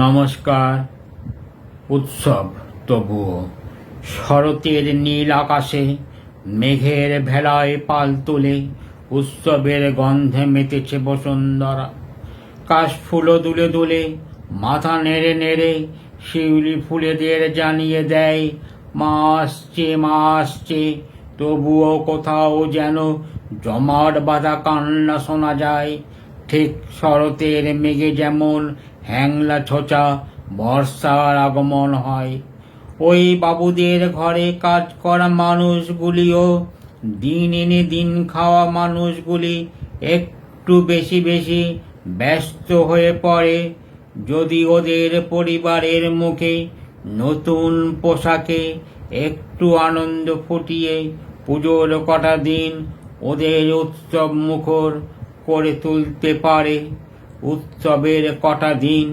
নমস্কার, উৎসব তবুও। শরতের নীল আকাশে, মেঘের ভেলায় পাল তুলে উৎসবের গন্ধে মেতেছে বসুন্ধরা। কাশ ফুলো দুলে দুলে, মাথা নেড়ে নেড়ে শিউলি ফুলেদের জানিয়ে দেয় মা আসছে মা আসছে তবুও কোথাও যেন জমাট বাঁধা কান্না শোনা যায়। ঠিক শরতের মেঘে যেমন হ্যাংলা ছোচা, বর্ষার আগমন হয়। ওই বাবুদের ঘরে কাজ করা মানুষগুলিও দিন এনে দিন খাওয়া মানুষগুলি একটু বেশি বেশি ব্যস্ত হয়ে পড়ে। যদি ওদের পরিবারের মুখে নতুন পোশাকে একটু আনন্দ ফুটিয়ে পুজোর কটা দিন ওদের উৎসব মুখর করে তুলতে পারে। উৎসবের কটা দিন?